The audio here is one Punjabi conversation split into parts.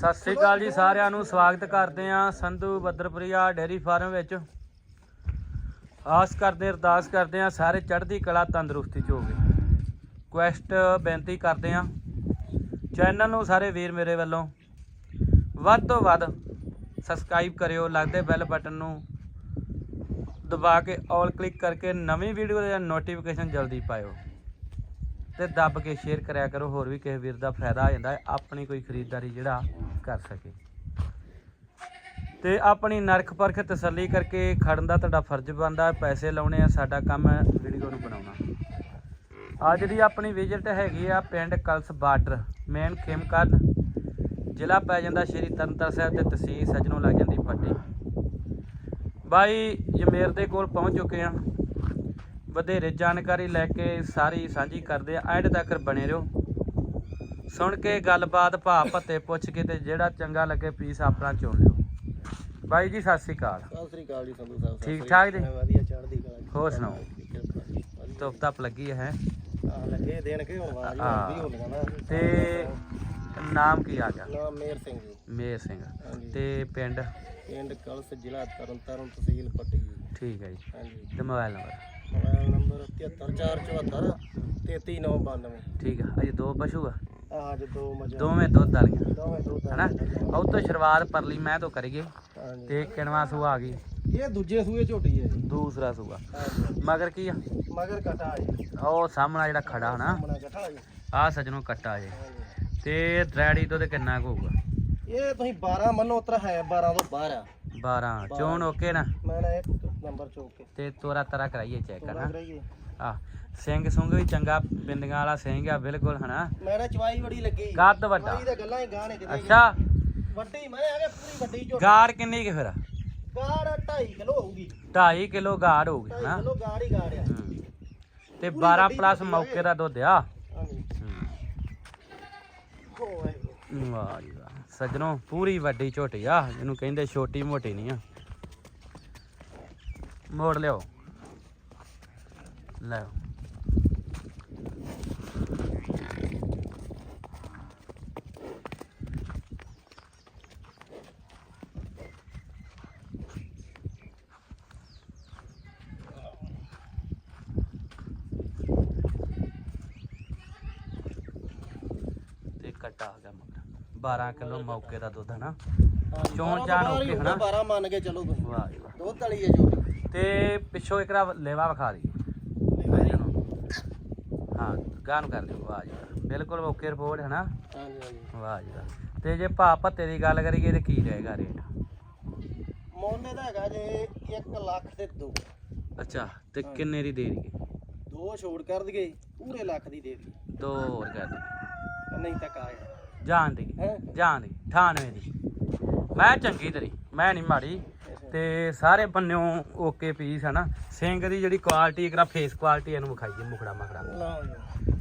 ਸਤਿ ਸ੍ਰੀ ਅਕਾਲ ਜੀ ਸਾਰਿਆਂ ਨੂੰ, ਸਵਾਗਤ ਕਰਦੇ ਆਂ ਸੰਧੂ ਬੱਦਰਪੁਰੀਆ ਡੇਰੀ ਫਾਰਮ ਵਿੱਚ। ਆਸ ਕਰਦੇ, ਅਰਦਾਸ ਕਰਦੇ ਆਂ ਸਾਰੇ ਚੜ੍ਹਦੀ ਕਲਾ ਤੰਦਰੁਸਤੀ ਚ ਹੋਵੇ। ਕੁਐਸਟ ਬੇਨਤੀ ਕਰਦੇ ਆਂ ਚੈਨਲ ਨੂੰ ਸਾਰੇ ਵੀਰ ਮੇਰੇ ਵੱਲੋਂ ਵੱਧ ਤੋਂ ਵੱਧ ਸਬਸਕ੍ਰਾਈਬ ਕਰਿਓ, ਲੱਗਦੇ ਬੈਲ ਬਟਨ ਨੂੰ ਦਬਾ ਕੇ ਆਲ ਕਲਿੱਕ ਕਰਕੇ ਨਵੀਂ ਵੀਡੀਓ ਦਾ ਨੋਟੀਫਿਕੇਸ਼ਨ ਜਲਦੀ ਪਾਇਓ। ਤੇ ਦੱਬ ਕੇ ਸ਼ੇਅਰ ਕਰਿਆ ਕਰੋ, ਹੋਰ ਵੀ ਕਿਸੇ ਵੀਰ ਦਾ ਫਾਇਦਾ ਹੋ ਜਾਂਦਾ ਆਪਣੀ ਕੋਈ ਖਰੀਦਦਾਰੀ ਜਿਹੜਾ ਕਰ ਸਕੇ। ਤੇ ਆਪਣੀ ਨਰਖ ਪਰਖ ਤਸੱਲੀ ਕਰਕੇ ਖੜਨ ਦਾ ਤੁਹਾਡਾ ਫਰਜ਼ ਬਣਦਾ ਪੈਸੇ ਲਾਉਣੇ ਆ, ਸਾਡਾ ਕੰਮ ਹੈ ਵੀਡੀਓ ਨੂੰ ਬਣਾਉਣਾ। ਅੱਜ ਦੀ ਆਪਣੀ ਵਿਜ਼ਿਟ ਹੈਗੀ ਆ, ਪਿੰਡ ਕਲਸ ਬਾਰਡਰ ਮੇਨ ਖੇਮਕਰਨ, ਜ਼ਿਲ੍ਹਾ ਪੈ ਜਾਂਦਾ ਸ਼੍ਰੀ ਤਰਨਤਾਰਨ ਸਾਹਿਬ ਤੇ ਤਹਿਸੀਲ ਸਜਣੋਂ ਲੱਗ ਜਾਂਦੀ ਪੱਟੀ ਬਾਈ ਜਮੇਰ ਦੇ ਕੋਲ ਪਹੁੰਚ ਚੁੱਕੇ ਆ ਵਧੇਰੇ ਜਾਣਕਾਰੀ ਲੈ ਕੇ ਸਾਰੀ ਸਾਂਝੀ ਕਰਦੇ ਆ ਐਂਡ ਤੱਕ ਬਣੇ ਰਹੋ। ਸੁਣ ਕੇ ਗੱਲਬਾਤ ਭਾ ਭੱਤੇ ਪੁੱਛ ਕੇ ਤੇ ਜਿਹੜਾ ਚੰਗਾ ਲੱਗੇ ਪੀਸ ਆਪਣਾ ਚੁਣ ਲਿਓ। ਬਾਈ ਜੀ ਸਤਿ ਸ੍ਰੀ ਅਕਾਲ। ਸਤਿ ਸ੍ਰੀ ਅਕਾਲ ਜੀ ਸੰਧੂ ਸਾਹਿਬ ਠੀਕ ਠਾਕ ਜੀ? ਮੈਂ ਵਧੀਆ ਚੜ੍ਹਦੀ ਕਲਾ ਜੀ। ਹੋਰ ਸੁਣਾਓ? ਧੱਪ ਲੱਗੀ ਹੈ ਆਹ ਲੱਗੇ ਦੇਣ ਕੇ ਹੁਣ ਆਵਾਜ਼ ਹਾਂ। ਆਉਂਦੀ ਹੋਣੀ ਨਾ। ਤੇ ਨਾਮ ਕੀ ਆ ਗਿਆ? ਨਾਮ ਮੇਰ ਸਿੰਘ ਜੀ। ਮੇਰ ਸਿੰਘ। ਤੇ ਪਿੰਡ? ਪਿੰਡ ਕਲਸ ਜ਼ਿਲ੍ਹਾ ਤਰਨਤਾਰਨ ਤਹਿਸੀਲ ਪੱਟੀ ਠੀਕ ਹੈ ਜੀ। ਹਾਂਜੀ। ਤੇ ਮੋਬਾਈਲ ਨੰਬਰ? ਮੋਬਾਈਲ ਨੰਬਰ 73474 33992 ਠੀਕ ਹੈ ਅਜੇ ਦੋ ਪਸ਼ੂ ਆ? ਆਹ ਅੱਜ ਦੋ ਮਜਾ ਦੋਵੇਂ ਦੁੱਧ ਵਾਲੀਆਂ। ਦੋਵੇਂ ਦੋ ਹਨਾ? ਉਹ ਤੋਂ ਸ਼ੁਰੂਆਤ ਪਰਲੀ ਮੈਂ ਤੋਂ ਕਰੀਏ ਹਾਂਜੀ। ਤੇ ਕਿਣਵਾ ਸੂ ਆ ਗਈ। ਇਹ ਦੂਜੇ ਸੂਏ ਝੋਟੀ ਹੈ ਜੀ। ਦੂਸਰਾ ਸੂਆ। ਮਗਰ ਕੀ ਆ? ਮਗਰ ਕਟਾ ਜੀ। ਉਹ ਸਾਹਮਣਾ ਜਿਹੜਾ ਖੜਾ ਹਨਾ? ਮਣਾ ਕਟਾ ਜੀ। ਆ ਸਜਣੋਂ ਕੱਟਾ ਜੇ। ਹਾਂਜੀ। ਤੇ ਡਰੈਡੀ ਤੋਂ ਤੇ ਕਿੰਨਾ ਕੁ ਹੋਊਗਾ? ਇਹ ਤੁਸੀਂ 12 ਮੰਨੋ ਉਤਰ ਹੈ 12 ਤੋਂ ਬਾਹਰ ਆ 12 ਚੋਣ ਓਕੇ ਨਾ? ਮੈਂ ਨਾ ਇੱਕ ਨੰਬਰ ਚੋਕ ਕੇ। ਤੇ ਤੋਰਾ ਤਰਾ ਕਰਾਈਏ ਚੈੱਕ ਤੋਰਾ ਕਰਨਾ ਕਰਾਈਏ। ਆ ਸਿੰਘ ਸੁੰਗ ਵੀ ਚੰਗਾ ਬਿੰਦੀਆਂ ਵਾਲਾ ਸਿੰਘ ਆ ਬਿਲਕੁਲ ਹਨਾ? ਮੈਂ ਨਾ ਚਵਾਈ ਬੜੀ ਲੱਗੀ। ਕੱਦ ਵੱਡਾ। ਚਵਾਈ ਤਾਂ ਗੱਲਾਂ ਹੀ ਗਾਣੇ ਕਿਤੇ ਅੱਛਾ। ਵੱਡੀ ਮੈਂ ਆ ਪੂਰੀ ਵੱਡੀ ਝੋਟੀ। ਗਾੜ ਕਿੰਨੀ ਕਿ ਫਿਰ? ਗਾੜ 2.5 ਕਿਲੋ ਹੋਊਗੀ। 2.5 ਕਿਲੋ ਗਾੜ ਹੋਊਗੀ 2.5 ਹਨਾ? ਕਿਲੋ ਗਾੜ ਹੀ ਗਾੜ ਆ। ਤੇ ਪੂਰੀ 12 ਵੱਡੀ ਪਲੱਸ ਮੌਕੇ ਦਾ ਦੁੱਧ ਆ। ਹਾਂਜੀ। ਹੂੰ। ਹੋ ਵਾਹਿਗੁਰੂ। ਵਾਹ ਜੀ ਵਾਹ। ਸੱਜਣੋ, ਪੂਰੀ ਵੱਡੀ ਝੋਟੀ ਆ, ਇਹਨੂੰ ਕਹਿੰਦੇ ਛੋਟੀ ਮੋਟੀ ਨਹੀਂ ਆ। ਮੋੜ ਲਿਓ ਲੈ ਤੇ ਕੱਟਾ ਆ ਗਿਆ 12 ਕਿਲੋ ਮੌਕੇ ਦਾ ਦੁੱਧ ਹਨਾ? ਚੋਣ ਚਾਣ ਤੋਂ ਓਕੇ ਹਨਾ? 12 ਮੰਨ ਕੇ ਚਲੋ ਤੁਸੀਂ। ਵਾਹ ਜੀ ਵਾਹ। ਦੁੱਧ ਵਾਲੀ ਹੈ ਤੇ ਪਿੱਛੋਂ ਇੱਕ ਰਾ ਲੇਵਾ ਵਿਖਾ ਦੀ। ਹਾਂ ਗਾਂ ਨੂੰ ਕਰ ਲਿਓ ਵਾਹ ਜੀ। ਬਿਲਕੁਲ ਓਕੇ ਰਿਪੋਰਟ ਹੈ ਨਾ ਹਾਂਜੀ ਹਾਂਜੀ। ਵਾਹ ਜੀ ਵਾਹ। ਤੇ ਜੇ ਭਾ ਭੱਤੇ ਦੀ ਗੱਲ ਕਰੀਏ ਤੇ ਕੀ ਰਹੇਗਾ ਰੇਟ? ਮੋਨੇ ਦਾ ਹੈਗਾ ਜੇ 1 ਲੱਖ ਤੇ 2 ਅੱਛਾ ਤੇ ਕਿੰਨੇ ਦੀ ਦੇ ਦਈਏ? ਦੋ ਛੋੜ ਕਰ ਦਈਏ ਪੂਰੇ ਲੱਖ ਦੀ ਦੇ ਦਈਏ। ਦੋ ਹੋਰ ਕਰ ਦੇ ਨਹੀਂ ਤੱਕ ਆਇਆ ਜਾਣ ਦੀ ਹੈ? ਜਾਣ ਦੀ 98 ਦੀ। ਮੈਂ ਚੰਗੀ ਤੇਰੀ ਮੈਂ ਨਹੀਂ ਮਾੜੀ। ਤੇ ਸਾਰੇ ਬੰਨਿਓ ਓਕੇ ਪੀਸ ਹੈ ਨਾ ਸਿੰਘ ਦੀ ਜਿਹੜੀ ਕੁਆਲਿਟੀ ਇਕਰਾ ਫੇਸ ਕੁਆਲਿਟੀ ਇਹਨੂੰ ਵਿਖਾਈਏ ਮੁਖੜਾ ਮਖੜਾ। ਲਓ ਜੀ।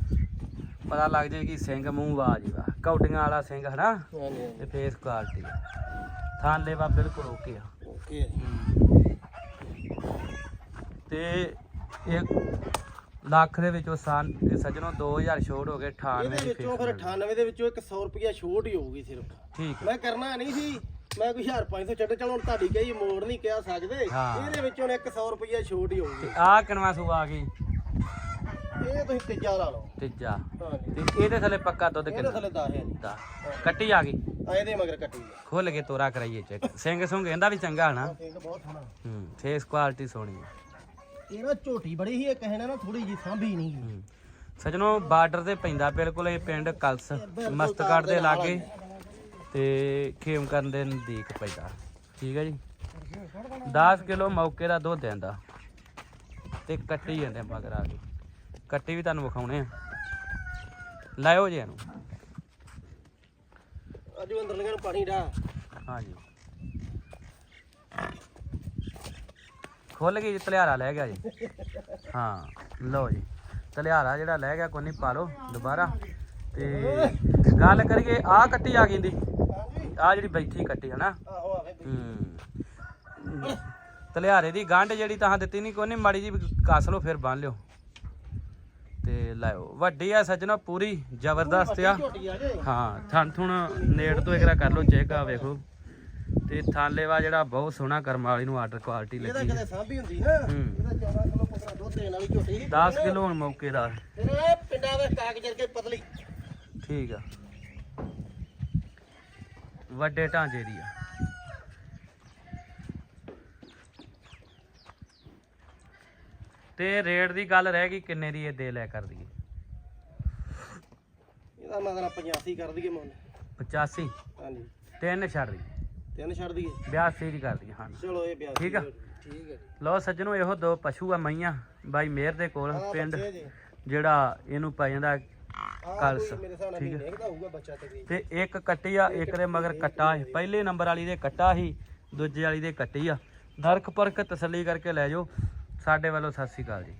ਪਤਾ ਲੱਗ ਜਾਏ ਕਿ ਸਿੰਘ ਮੂੰਹ ਵਾਹ ਜੀ ਵਾਹ ਕੌਡੀਆਂ ਵਾਲਾ ਸਿੰਘ ਹੈ ਨਾ ਤੇ ਫੇਸ ਕੁਆਲਿਟੀ ਥਾਂ ਲੈਵਾ ਬਿਲਕੁਲ ਓਕੇ ਆ। ਓਕੇ ਤੇ ਇੱਕ ਲੱਖ ਦੇ ਵਿੱਚੋਂ ਸਾਨ ਸੱਜਣੋ 2000 ਛੋੜ ਹੋ ਗਏ 98 ਇਹਦੇ ਦੀ ਵਿੱਚੋਂ ਫਿਰ 98 ਦੇ ਵਿੱਚੋਂ 100 ਰੁਪਿਆ ਛੋਟ ਹੀ ਹੋਊਗੀ ਸਿਰਫ। ਠੀਕ ਹੈ। ਮੈਂ ਕਰਨਾ ਨਹੀਂ ਸੀ ਮੈਂ ਕੋਈ 1500 ਛੱਡ ਚਲੋ ਹੁਣ ਤੁਹਾਡੀ ਕਹੀ ਮੋੜ ਨਹੀਂ ਕਿਹਾ ਸਕਦੇ। ਹਾਂ। ਇਹਦੇ ਵਿੱਚੋਂ 100 ਰੁਪਿਆ ਛੋਟ ਹੀ ਹੋਊਗੀ। ਤੇ ਆਹ ਕਿਨਵਾ ਸੂ ਆ ਗਈ। ਇਹ ਤੁਸੀਂ ਤੀਜਾ ਲਾ ਲਓ। ਤੀਜਾ। ਹਾਂਜੀ ਤੇ ਇਹਦੇ ਥੱਲੇ ਪੱਕਾ ਦੁੱਧ ਇਹਦੇ ਕਿੰਨਾ? ਥੱਲੇ 10 ਹੈ ਜੀ। ਦਾ ਕੱਟੀ ਆ ਗਈ? ਆ ਇਹਦੇ ਮਗਰ ਕੱਟੀ ਹੈ ਖੋਲ ਕੇ ਤੋਰਾ ਕਰਾਈਏ ਚੈੱਕ। ਸਿੰਘ ਸੁੰਗ ਇਹਦਾ ਵੀ ਚੰਗਾ ਹਨਾ। ਸਿੰਘ ਬਹੁਤ ਸੋਹਣਾ। ਹੂੰ ਫੇਸ ਕੁਆਲਿਟੀ ਸੋਹਣੀ ਹੈ ਇਹ ਨਾ ਝੋਟੀ ਬੜੀ ਸੀ ਇਹ ਕਹਿਣਾ ਨਾ ਥੋੜੀ ਜੀ ਸਾਂਭੀ ਨਹੀਂ ਗਈ ਹੂੰ। ਸੱਜਣੋ ਬਾਰਡਰ ਤੇ ਪੈਂਦਾ ਬਿਲਕੁਲ ਇਹ ਪਿੰਡ ਕਲਸ ਮਸਤਗੜ ਦੇ ਲਾਗੇ ਤੇ ਖੇਮਕਰਨ ਦੇ ਨਜ਼ਦੀਕ ਪੈਂਦਾ। ਠੀਕ ਹੈ ਜੀ? 10 ਕਿਲੋ ਮੌਕੇ ਦਾ ਦੁੱਧ ਦਿੰਦਾ। ਤੇ ਕੱਟੀ ਜਾਂਦੇ ਮਗਰ ਆ ਕੇ। ਕੱਟੀ ਵੀ ਤੁਹਾਨੂੰ ਵਿਖਾਉਣੇ ਆ। ਲਾਇਓ ਜੀ ਇਹਨੂੰ। ਅਜੂ ਅੰਦਰ ਲਗਾ ਪਾਣੀ ਡਾ। ਹਾਂਜੀ। ਖੁੱਲ ਗਈ ਜੀ ਤਲਿਆਰਾ ਲੈ ਗਿਆ ਜੀ। ਹਾਂ ਲਓ ਜੀ। ਤਲਿਆਰਾ ਜਿਹੜਾ ਲੈ ਗਿਆ ਕੋਈ ਨਹੀਂ ਪਾ ਲਓ ਦੁਬਾਰਾ। ਤੇ ਗੱਲ ਕਰੀਏ ਆਹ ਕੱਟੀ ਆ ਗਈ ਦੀ। ਆ ਜਿਹੜੀ ਬੈਠੀ ਕੱਟੀ ਹਨਾ? ਹੂੰ। ਤਲਿਆਰੇ ਦੀ ਗੰਢ ਜਿਹੜੀ ਤਾਂ ਦਿੱਤੀ ਨਹੀਂ ਕੋਈ ਨਹੀਂ ਮਾੜੀ ਜੀ ਕੱਸ ਲਓ ਫਿਰ ਬੰਨ ਲਿਓ। ਤੇ ਲਾਓ ਵੱਡੀ ਆ ਸੱਜਣੋ ਪੂਰੀ ਜ਼ਬਰਦਸਤ ਆ। ਆ ਹਾਂ ਥਣ ਥੁਣ ਨੇੜ ਤੋਂ ਇਕਰਾ ਕਰ ਲੋ ਚੈੱਕ ਆ ਵੇਖੋ। ਤੇ ਥਾਲੇਵਾ ਜਿਹੜਾ ਬਹੁਤ ਸੋਹਣਾ ਕਰਮ ਵਾਲੀ ਨੂੰ ਆਰਡਰ ਕੁਆਲਿਟੀ ਇਹਦਾ ਲੱਗੀ ਕਦੇ ਸਾਂਭੀ ਹੁੰਦੀ ਨਾ? ਹੂੰ। ਇਹਦਾ 14 ਕਿਲੋ 15 ਦੁੱਧ ਦੇਣ ਵਾਲੀ ਝੋਟੀ। ਸੀ 10 ਕਿਲੋ ਹੁਣ ਮੌਕੇ ਦਾ। ਫਿਰ ਇਹ ਪਿੰਡਾਂ ਦੇ ਕਾਕ ਜਰਕੇ ਪਤਲੀ। ਠੀਕ ਆ। ਵੱਡੇ ਢਾਂਚੇ ਦੀ ਆ। ਤੇ ਰੇਟ ਦੀ ਗੱਲ ਰਹਿ ਗਈ ਕਿੰਨੇ ਦੀ ਇਹ ਦੇ ਲੈ ਕਰ ਦਈਏ? ਇਹਦਾ ਮਗਰ 85 ਕਰ ਦਈਏ ਮੁੱਲ। 85 ਹਾਂਜੀ। ਤਿੰਨ ਛੱਡ ਦੀ ਤਿੰਨ ਛੱਡ ਦਈਏ? 82 ਦੀ ਕਰ ਦਈਏ ਹਾਂ। ਚਲੋ ਇਹ ਬਿਆਸ ਠੀਕ ਆ। ਠੀਕ ਹੈ ਲਓ ਸੱਜਣੋ ਇਹੋ ਦੋ ਪਸ਼ੂ ਆ ਮਈਆਂ। ਬਾਈ ਮੇਰ ਦੇ ਕੋਲ ਪਿੰਡ। ਜਿਹੜਾ ਇਹਨੂੰ ਪੈ ਜਾਂਦਾ ਕਲਸ, ਠੀਕ ਹੈ। ਤੇ ਇੱਕ ਕੱਟੀ ਆ ਇੱਕ ਦੇ ਮਗਰ ਕੱਟਾ ਹੈ ਪਹਿਲੇ ਨੰਬਰ ਵਾਲੀ ਦੇ ਕੱਟਾ ਸੀ ਦੂਜੇ ਵਾਲੀ ਦੇ ਕੱਟੀ ਆ। ਨਰਕ ਪਰਖ ਤਸੱਲੀ ਕਰਕੇ ਲੈ ਜਾਓ। ਸਾਡੇ ਵੱਲੋਂ ਸਤਿ ਸ਼੍ਰੀ ਅਕਾਲ ਜੀ।